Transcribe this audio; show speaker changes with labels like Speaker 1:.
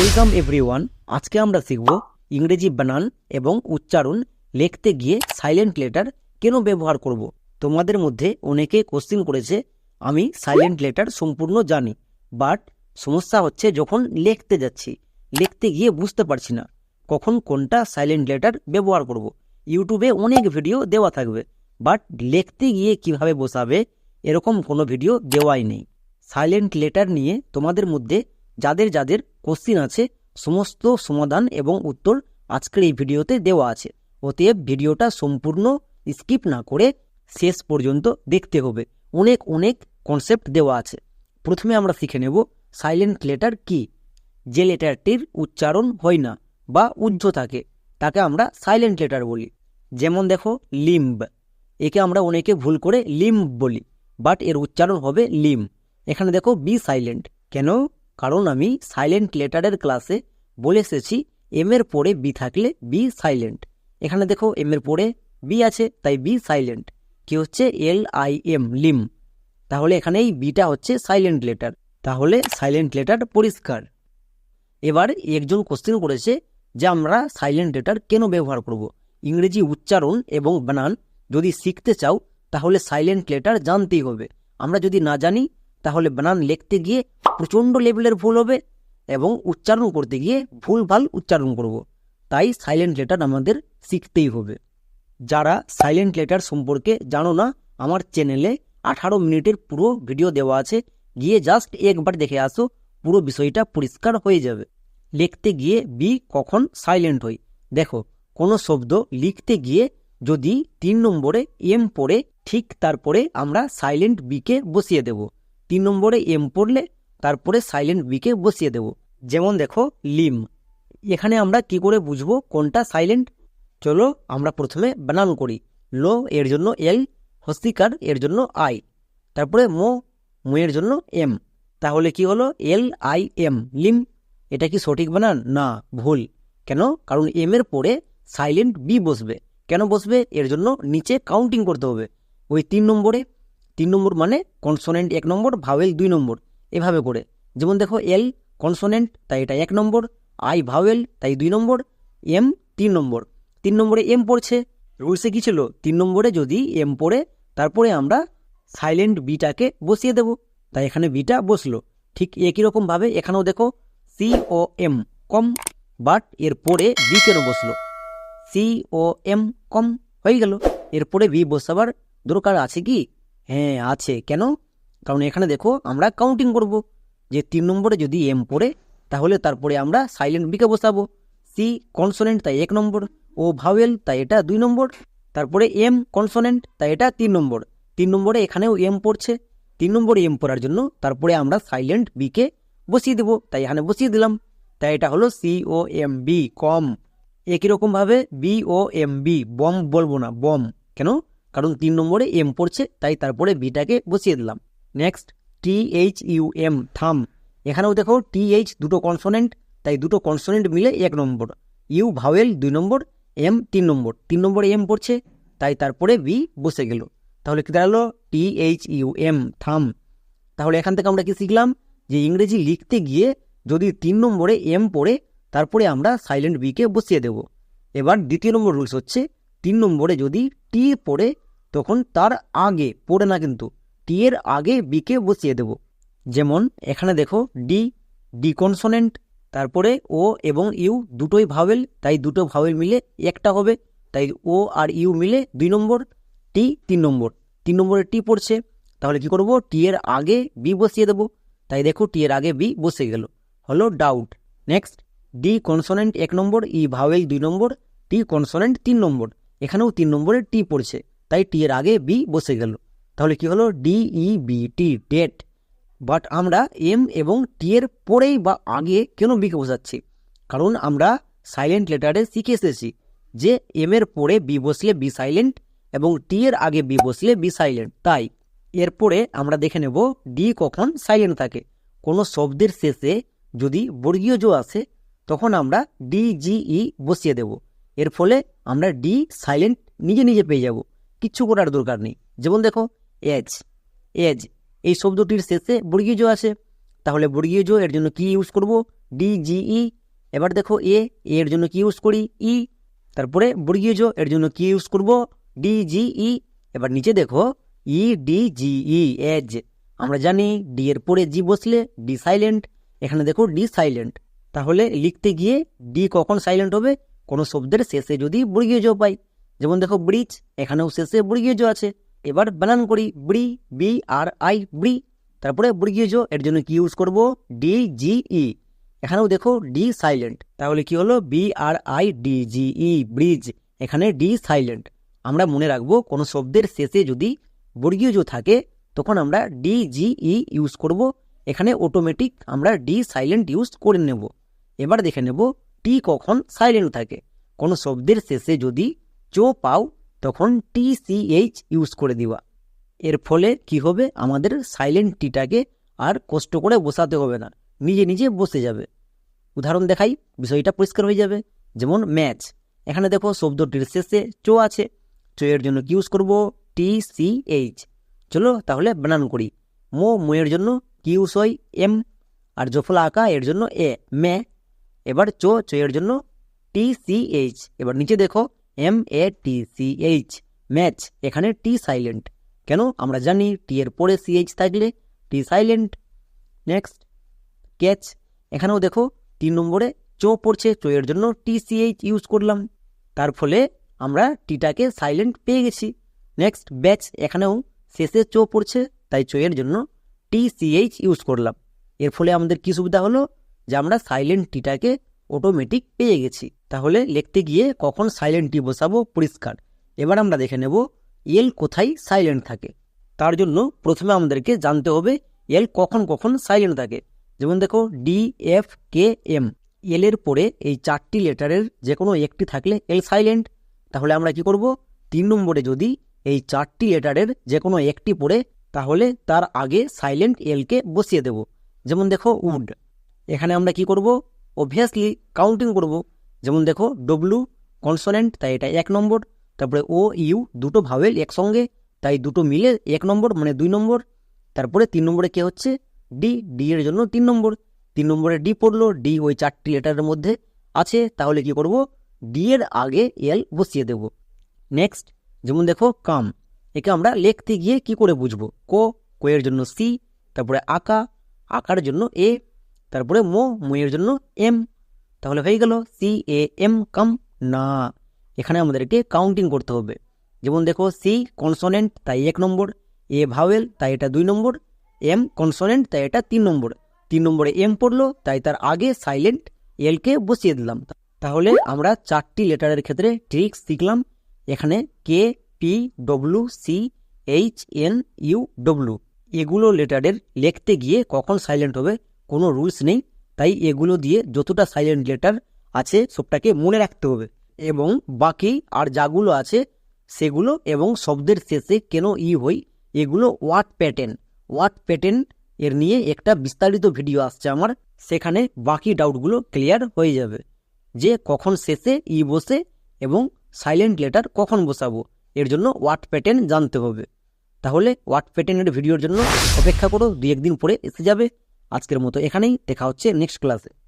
Speaker 1: Welcome everyone, আজকে আমরা শিখব ইংরেজি বানান এবং উচ্চারণ লিখতে গিয়ে সাইলেন্ট লেটার কেন ব্যবহার করব। তোমাদের মধ্যে অনেকে কোশ্চিন করেছে, আমি সাইলেন্ট লেটার সম্পূর্ণ জানি, বাট সমস্যা হচ্ছে যখন লিখতে যাচ্ছি, লিখতে গিয়ে বুঝতে পারছি না, কখন কোনটা সাইলেন্ট লেটার ব্যবহার করব। ইউটিউবে অনেক ভিডিও দেওয়া থাকবে, বাট লিখতে গিয়ে কীভাবে বসাবে, এরকম কোনো ভিডিও দেওয়াই নেই। সাইলেন্ট লেটার নিয়ে তোমাদের মধ্যে যাদের যাদের কোশ্চিন আছে, সমস্ত সমাধান এবং উত্তর আজকের এই ভিডিওতে দেওয়া আছে। অতএব ভিডিওটা সম্পূর্ণ স্কিপ না করে শেষ পর্যন্ত দেখতে হবে। অনেক অনেক কনসেপ্ট দেওয়া আছে। প্রথমে আমরা শিখে নেব সাইলেন্ট লেটার কি? যে লেটারটির উচ্চারণ হয় না বা উজ্জ্ব থাকে, তাকে আমরা সাইলেন্ট লেটার বলি। যেমন দেখো লিম্ব একে আমরা অনেকে ভুল করে লিম্ব বলি বাট এর উচ্চারণ হবে লিম এখানে দেখো বি সাইলেন্ট কেন? কারণ আমি সাইলেন্ট লেটারের ক্লাসে বলে এসেছি এম এর পরে বি থাকলে বি সাইলেন্ট এখানে দেখো এম এর পরে বি আছে, তাই বি সাইলেন্ট কি হচ্ছে? এল আই এম লিম তাহলে এখানে এই বিটা হচ্ছে সাইলেন্ট লেটার তাহলে সাইলেন্ট লেটার পরিষ্কার। এবার একজন কোশ্চেন করেছে যে আমরা সাইলেন্ট লেটার কেন ব্যবহার করব? ইংরেজি উচ্চারণ এবং বানান যদি শিখতে চাও, তাহলে সাইলেন্ট লেটার জানতেই হবে। আমরা যদি না জানি, তাহলে বানান লিখতে গিয়ে প্রচণ্ড লেভেলের ভুল হবে এবং উচ্চারণ করতে গিয়ে ভুলভাল উচ্চারণ করব। তাই সাইলেন্ট লেটার আমাদের শিখতেই হবে। যারা সাইলেন্ট লেটার সম্পর্কে জানো না, আমার চ্যানেলে আঠারো মিনিটের পুরো ভিডিও দেওয়া আছে। গিয়ে জাস্ট একবার দেখে আসো, পুরো বিষয়টা পরিষ্কার হয়ে যাবে। লিখতে গিয়ে বি কখন সাইলেন্ট হই দেখো, কোনো শব্দ লিখতে গিয়ে যদি তিন নম্বরে এম পড়ে, ঠিক তারপরে আমরা সাইলেন্ট বিকে বসিয়ে দেব। তিন নম্বরে এম পড়লে তারপরে সাইলেন্ট বিকে বসিয়ে দেব। যেমন দেখো লিম এখানে আমরা কি করে বুঝব কোনটা সাইলেন্ট চলো আমরা প্রথমে বানান করি। লো এর জন্য এল হস্তিকার এর জন্য আই তারপরে মো মো এর জন্য এম তাহলে কি হলো? এল আই এম লিম এটা কি সঠিক বানান না, ভুল। কেন? কারণ এম এর পরে সাইলেন্ট বি বসবে। কেন বসবে? এর জন্য নিচে কাউন্টিং করতে হবে। ওই তিন নম্বরে। তিন নম্বর মানে কনসোনেন্ট এক নম্বর ভাওয়েল দুই নম্বর। এভাবে করে। যেমন দেখো এল কনসোনেন্ট তাই এটা এক নম্বর। আই ভাওয়েল তাই দুই নম্বর। এম তিন নম্বর। তিন নম্বরে এম পড়ছে। রুলসে কি ছিল? তিন নম্বরে যদি এম পড়ে, তারপরে আমরা সাইলেন্ট বিটাকে বসিয়ে দেব। তাই এখানে বিটা বসল। ঠিক একই রকমভাবে এখানেও দেখো C O M comb but এর পরে বি কেন বসল? সি ও এম কম, হয়ে গেল। এরপরে বি বসাবার দরকার আছে কি? হ্যাঁ আছে। কেন? কারণ এখানে দেখো আমরা কাউন্টিং করব। যে তিন নম্বরে যদি এম পড়ে, তাহলে তারপরে আমরা সাইলেন্ট বিকে বসাবো। সি কনসোনেন্ট তাই এক নম্বর। ও ভাওয়েল তাই এটা দুই নম্বর। তারপরে এম কনসোনেন্ট তাই এটা তিন নম্বর। তিন নম্বরে এখানেও এম পড়ছে। তিন নম্বরে এম পড়ার জন্য তারপরে আমরা সাইলেন্ট বিকে বসিয়ে দেবো। তাই এখানে বসিয়ে দিলাম। তাই এটা হলো C O M B comb একই রকমভাবে B O M B bomb বলব না বম কেন? কারণ তিন নম্বরে এম পড়ছে, তাই তারপরে বিটাকে বসিয়ে দিলাম। Next T H U M thumb এখানেও দেখো টি এইচ দুটো কনসোনেন্ট তাই দুটো কনসোনেন্ট মিলে এক নম্বর। ইউ ভাওয়েল দুই নম্বর এম তিন নম্বর। তিন নম্বরে এম পড়ছে, তাই তারপরে বি বসে গেল। তাহলে কি দাঁড়াল? টি এইচ ইউ এম থাম তাহলে এখান থেকে আমরা কি শিখলাম? যে ইংরেজি লিখতে গিয়ে যদি তিন নম্বরে এম পড়ে, তারপরে আমরা সাইলেন্ট বিকে বসিয়ে দেব। এবার দ্বিতীয় নম্বর রুলস হচ্ছে, তিন নম্বরে যদি টি পড়ে, তখন তার আগে পড়ে না কিন্তু। টি এর আগে বিকে বসিয়ে দেব। যেমন, এখানে দেখো, ডি ডি কনসোনেন্ট তারপরে ও এবং ইউ দুটোই ভাওয়েল, তাই দুটো ভাওয়েল মিলে একটা হবে। তাই ও আর ইউ মিলে দুই নম্বর, টি তিন নম্বর। তিন নম্বরে টি পড়ছে, তাহলে কি করব? টি এর আগে বি বসিয়ে দেব। তাই দেখো, টি এর আগে বি বসে গেল। হলো ডাউট। নেক্সট ডি কনসোনেন্ট এক নম্বর, ই ভাওয়েল দুই নম্বর, টি কনসোনেন্ট তিন নম্বর। এখানেও তিন নম্বরে টি পড়ছে, তাই টি এর আগে বি বসে গেল। তাহলে কি হলো? D E B T debt but আমরা এম এবং টি এর পরেই বা আগে কেন বিকে বসাচ্ছি কারণ আমরা সাইলেন্ট লেটারে শিখে এসেছি। যে এম এর পরে বি বসলে বি সাইলেন্ট এবং টি এর আগে বি বসলে বি সাইলেন্ট তাই এরপরে আমরা দেখে নেব ডি কখন সাইলেন্ট থাকে। কোনো শব্দের শেষে যদি বর্গীয় জো আসে, তখন আমরা ডি জি ই বসিয়ে দেব। এর ফলে আমরা ডি সাইলেন্ট নিজে নিজে পেয়ে যাব। কিচ্ছু করার দরকার নেই। যেমন দেখো এজ এজ এই শব্দটির শেষে বর্গীয় আছে তাহলে বর্গীয় এর জন্য কি ইউজ করব? ডি জি ই এবার দেখো এ এর জন্য কি ইউজ করি? ই তারপরে বর্গীয় এর জন্য কি ইউজ করব? ডি জি ই এবার নিচে দেখো ই ডি জি ই এজ আমরা জানি ডি এর পরে জি বসলে ডি সাইলেন্ট এখানে দেখো ডি সাইলেন্ট তাহলে লিখতে গিয়ে ডি কখন সাইলেন্ট হবে? কোনো শব্দের শেষে যদি বর্গীয় পাই। যেমন দেখো ব্রিজ এখানেও শেষে বর্গীয় আছে। এবার বানান করি ব্রি বি, আর, আই ব্রি তারপরে বর্গীয় এর জন্য কি ইউজ করব? ডি জি ই এখানেও দেখো ডি সাইলেন্ট তাহলে কি হলো? B R I D G E bridge এখানে ডি সাইলেন্ট আমরা মনে রাখব কোনো শব্দের শেষে যদি বর্গীয় থাকে, তখন আমরা ডি জি ই ইউজ করব। এখানে অটোমেটিক আমরা ডি সাইলেন্ট ইউজ করে নেব। এবার দেখে নেব টি কখন সাইলেন্ট থাকে। কোনো শব্দের শেষে যদি চো পাও তখন টি সি এইচ ইউজ করে দিবা। এর ফলে কি হবে? আমাদের সাইলেন্ট টিটাকে আর কষ্ট করে বসাতে হবে না। নিজে নিজে বসে যাবে। উদাহরণ দেখাই, বিষয়টা পরিষ্কার হয়ে যাবে। যেমন ম্যাচ এখানে দেখো শব্দটির শেষে চো আছে। চো এর জন্য কি ইউজ করব? টি সি এইচ চলো তাহলে বানান করি। মো মোয়ের জন্য কি ইউজ হয়? এম আর জফলা আঁকা, এর জন্য এ। মে। এবার চো চো এর জন্য টি সি এইচ এবার নিচে দেখো M A T C H match এখানে টি সাইলেন্ট কেন? আমরা জানি টি এর পরে সি এইচ থাকলে টি সাইলেন্ট নেক্সট ক্যাচ এখানেও দেখো তিন নম্বরে চো পড়ছে, চো এর জন্য টি সি এইচ ইউজ করলাম। তার ফলে আমরা টিটাকে সাইলেন্ট পেয়ে গেছি। নেক্সট ব্যাচ এখানেও শেষে চো পড়ছে, তাই চো এর জন্য টি সি এইচ ইউজ করলাম। এর ফলে আমাদের কি সুবিধা হলো? যে আমরা সাইলেন্ট টিটাকে অটোমেটিক পেয়ে গেছি। তাহলে লিখতে গিয়ে কখন সাইলেন্ট টি বসাবো পরিষ্কার। এবার আমরা দেখে নেব এল কোথায় সাইলেন্ট থাকে। তার জন্য প্রথমে আমাদেরকে জানতে হবে এল কখন কখন সাইলেন্ট থাকে। যেমন দেখো D F K M L এর পরে এই চারটি লেটারের যে কোনো একটি থাকলে এল সাইলেন্ট তাহলে আমরা কি করব? তিন নম্বরে যদি এই চারটি লেটারের যে কোনো একটি পড়ে, তাহলে তার আগে সাইলেন্ট এলকে বসিয়ে দেব। যেমন দেখো উড এখানে আমরা কি করব? অবভিয়াসলি কাউন্টিং করব। যেমন দেখো ডব্লু কনসোনেন্ট তাই এটা এক নম্বর, তারপরে ও ইউ দুটো ভাওয়েল একসঙ্গে, তাই দুটো মিলে এক নম্বর মানে দুই নম্বর। তারপরে তিন নম্বরে কে হচ্ছে? ডি ডি এর জন্য তিন নম্বর। তিন নম্বরে ডি পড়ল ডি ওই চারটি লেটারের মধ্যে আছে, তাহলে কি করব? ডি এর আগে এল বসিয়ে দেব। নেক্সট যেমন দেখো, কাম। একে আমরা লিখতে গিয়ে কি করে বুঝব? কো কো এর জন্য সি তারপরে আকা, আকার জন্য এ তারপরে মো, মোয়ের জন্য এম। তাহলে হয়ে গেল সি এ এম কাম না। এখানে আমাদেরকে কাউন্টিং করতে হবে। যেমন দেখো, সি কনসোনেন্ট তাই এক নম্বর, এ ভাওয়েল তাই এটা দুই নম্বর, এম কনসোনেন্ট তাই এটা তিন নম্বর। তিন নম্বরে এম পড়ল, তাই তার আগে সাইলেন্ট এলকে বসিয়ে দিলাম। তাহলে আমরা চারটি লেটারের ক্ষেত্রে ট্রিক্স শিখলাম। এখানে K P W C H N U W এগুলো লেটারের লিখতে গিয়ে কখন সাইলেন্ট হবে কোনো রুলস নেই। তাই এগুলো দিয়ে যতটা সাইলেন্ট লেটার আছে সবটাকে মনে রাখতে হবে। এবং বাকি আর যাগুলো আছে সেগুলো এবং শব্দের শেষে কেন ই হই এগুলো ওয়াট প্যাটার্ন ওয়াট প্যাটার্ন এর নিয়ে একটা বিস্তারিত ভিডিও আসছে আমার। সেখানে বাকি ডাউটগুলো ক্লিয়ার হয়ে যাবে যে কখন শেষে ই বসে এবং সাইলেন্ট লেটার কখন বসাবো। এর জন্য ওয়াট প্যাটার্ন জানতে হবে। তাহলে ওয়াট প্যাটার্নের ভিডিওর জন্য অপেক্ষা করো দু একদিন পরে এসে যাবে। আজকের মতো এখানেই। দেখা হচ্ছে নেক্সট ক্লাসে